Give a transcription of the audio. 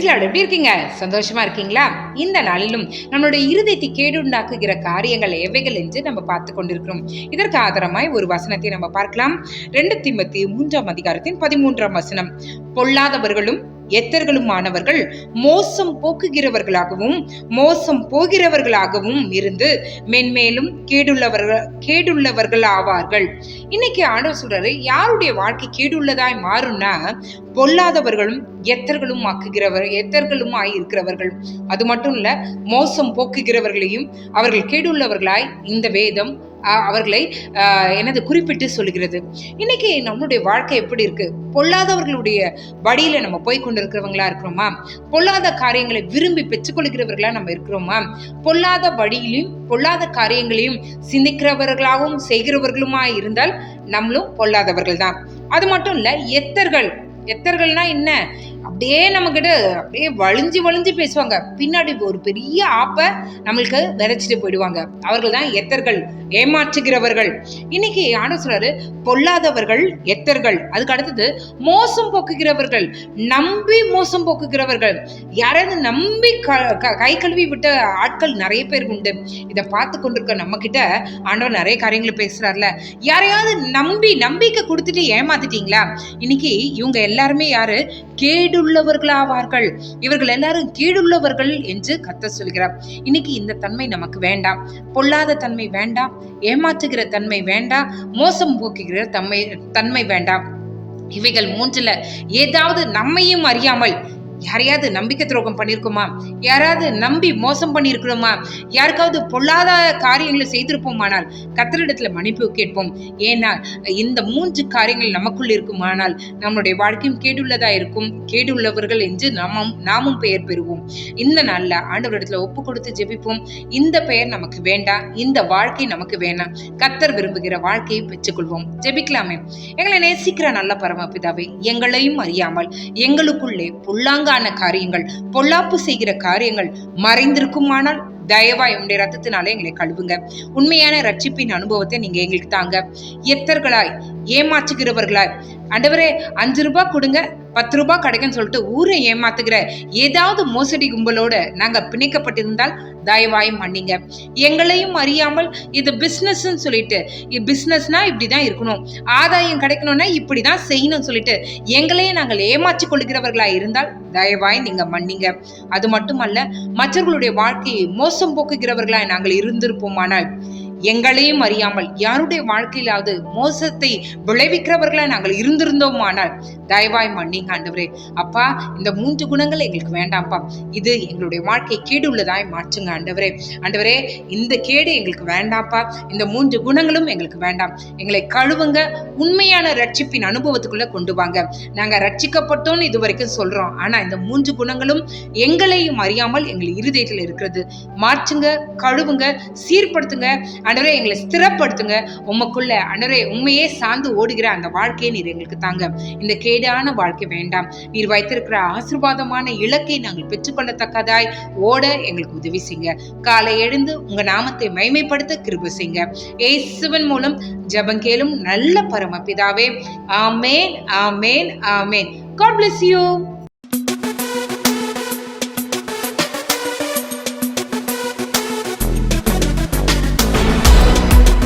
எல்லாரும் எப்படி இருக்கீங்க? சந்தோஷமா இருக்கீங்களா? இந்த நாளிலும் நம்மளுடைய இருதயத்தை கேடுண்டாக்குகிற காரியங்கள் எவைகள் என்று நம்ம பார்த்து கொண்டிருக்கிறோம். இதற்கு ஆதாரமாய் ஒரு வசனத்தை நம்ம பார்க்கலாம். ரெண்டு திம்பத்தி மூன்றாம் அதிகாரத்தின் பதிமூன்றாம் வசனம். பொல்லாதவர்களும் எத்தர்களுமானவர்கள் மோசம் போக்குகிறவர்களாகவும் மோசம் போகிறவர்களாகவும் இருந்து மென்மேலும் கேடுள்ளவர்கள் கேடுள்ளவர்கள் ஆவார்கள் இன்னைக்கு ஆண்டவர் சொல்றாரு யாருடைய வாழ்க்கை கேடுள்ளதாய் மாறும்னா பொல்லாதவர்களும் எத்தர்களும் ஆக்குகிறவர் எத்தர்களும் இருக்கிறவர்கள் அது மட்டும் இல்ல மோசம் போக்குகிறவர்களையும் அவர்கள் கேடுள்ளவர்களாய் இந்த வேதம் அவர்களை எனது குறிப்பிட்டு சொல்கிறது இன்னைக்கு நம்மளுடைய வாழ்க்கை எப்படி இருக்கு? பொல்லாதவர்களுடைய வழியில நம்ம போய் கொண்டிருக்கிறவங்களா இருக்கிறோமா? பொல்லாத காரியங்களை விரும்பி பெற்றுக்கொள்கிறவர்களா நம்ம இருக்கிறோமா? பொல்லாத வழியிலும் பொல்லாத காரியங்களையும் சிந்திக்கிறவர்களாகவும் செய்கிறவர்களுமா இருந்தால் நம்மளும் பொல்லாதவர்கள் தான். அது மட்டும் இல்ல எத்தர்கள்? எத்தர்கள்னா என்ன? அப்படியே நம்மக்கிட்ட அப்படியே வழிஞ்சு வழிஞ்சு பேசுவாங்க. பின்னாடி ஒரு பெரிய ஆப்பை நம்மளுக்கு விதைச்சிட்டு போயிடுவாங்க. அவர்கள் தான் எத்தர்கள்? ஏமாற்றுகிறவர்கள். இன்னைக்கு ஆண்டவர் சொல்றாரு பொல்லாதவர்கள் எத்தர்கள். அதுக்கு அடுத்தது மோசம் போக்குகிறவர்கள் நம்பி மோசம் போக்குகிறவர்கள். யாராவது நம்பி க- க- கை கழுவி விட்ட ஆட்கள் நிறைய பேர் உண்டு. இதை பார்த்து கொண்டிருக்க நம்ம கிட்ட ஆண்டவர் நிறைய காரியங்களை பேசுறாருல. யாரையாவது நம்பி நம்பிக்கை கொடுத்துட்டு ஏமாத்திட்டீங்களா? இன்னைக்கு இவங்க எல்லாருமே யாரு? கேடுள்ளவர்களாவார்கள். இவர்கள் எல்லாரும் கேடுள்ளவர்கள் என்று கத்த சொல்கிறார். இன்னைக்கு இந்த தன்மை நமக்கு வேண்டாம். பொல்லாத தன்மை வேண்டாம். ஏமாற்றுகிற தன்மை வேண்டாம் மோசம் போக்குகிற தன்மை தன்மை வேண்டாம் இவைகள் மூன்றுல ஏதாவது நம்மையும் அறியாமல் யாரையாவது நம்பிக்கை துரோகம் பண்ணியிருக்குமா யாராவது நம்பி மோசம் பண்ணியிருக்கிறோமா யாருக்காவது பொல்லாத காரியங்களை செய்திருப்போமானால் கத்தரிடத்துல மன்னிப்பு கேட்போம். ஏன்னா இந்த மூன்று காரியங்கள் நமக்குள் இருக்குமானால் நம்மளுடைய வாழ்க்கையும் கேடுள்ளதா இருக்கும். கேடுள்ளவர்கள் என்று நாமும் நாமும் பெயர் பெறுவோம். இந்த நாளில் ஆண்டவரிடத்துல ஒப்பு கொடுத்து ஜெபிப்போம். இந்த பெயர் நமக்கு வேண்டாம். இந்த வாழ்க்கை நமக்கு வேண்டாம் கத்தர் விரும்புகிற வாழ்க்கையை பெற்றுக்கொள்வோம். ஜெபிக்கலாமே. எங்களை நேசிக்கிற நல்ல பரமபிதாவை எங்களையும் அறியாமல் எங்களுக்குள்ளே பொல்லாங்கான காரியங்கள் பொல்லாப்பு செய்கிற காரியங்கள் மறைந்திருக்குமானால் தயவாய் உடைய ரத்தத்தினால எங்களை கழுவுங்க. உண்மையான ரட்சிப்பின் அனுபவத்தை நீங்க எங்களுக்கு தாங்க. எத்தர்களாய் ஏமாற்றுகிறவர்களாய். ஆண்டவரே அஞ்சு ரூபாய் கொடுங்க பத்து ரூபாய் கிடைக்குன்னு சொல்லிட்டு ஊரை ஏமாத்துகிற ஏதாவது மோசடி கும்பலோட நாங்க பிணைக்கப்பட்டிருந்தால் தயவாய் மன்னிங்க. எங்களையும் அறியாமல் இது பிஸ்னஸ்ன்னு சொல்லிட்டு பிஸ்னஸ்னா இப்படி தான் இருக்கணும். ஆதாயம் கிடைக்கணும்னா இப்படிதான் செய்யணும்னு சொல்லிட்டு எங்களையே நாங்கள் ஏமாற்றி கொள்கிறவர்களா இருந்தால் தயவாய் நீங்க மன்னிங்க. அது மட்டுமல்ல மற்றவர்களுடைய வாழ்க்கையை மோசம் போக்குகிறவர்களாய் நாங்கள் இருந்திருப்போமானால் எங்களையும் அறியாமல் யாருடைய வாழ்க்கையிலாவது மோசத்தை விளைவிக்கிறவர்களாக நாங்கள் இருந்திருந்தோமானால் தயவாய் மன்னிங்க ஆண்டவரே. அப்பா இந்த மூன்று குணங்கள் எங்களுக்கு வேண்டாம்ப்பா. இது எங்களுடைய வாழ்க்கை கேடு உள்ளதாய் மாற்றுங்க ஆண்டவரே. ஆண்டவரே இந்த கேடு எங்களுக்கு வேண்டாம்ப்பா. இந்த மூன்று குணங்களும் எங்களுக்கு வேண்டாம். எங்களை கழுவுங்க உண்மையான ரட்சிப்பின் அனுபவத்துக்குள்ள கொண்டு வாங்க. நாங்க ரட்சிக்கப்பட்டோம்னு இது வரைக்கும் சொல்றோம். ஆனா இந்த மூன்று குணங்களும் எங்களையும் அறியாமல் எங்கள் இருதயத்தில் இருக்கிறது. மாற்றுங்க கழுவுங்க சீர்படுத்துங்க. அன்றவரே எங்களை ஸ்திரப்படுத்துங்க. உமக்குள்ள அன்றவரே உண்மையே சார்ந்து ஓடுகிற அந்த வாழ்க்கையை நீர் எங்களுக்கு தாங்க. இந்த கேடான வாழ்க்கை வேண்டாம். நீர் வைத்திருக்கிற ஆசீர்வாதமான இலக்கை நாங்கள் பெற்றுக்கொள்ளத்தக்கதாய் ஓட எங்களுக்கு உதவி செய்யுங்க. காலை எழுந்து உங்க நாமத்தை மைமைப்படுத்த கிருப செய்யுங்க. ஏசுவன் மூலம் ஜெபங்கேலும் நல்ல பரமபிதாவே. ஆமேன் ஆமேன் ஆமேன். God bless you.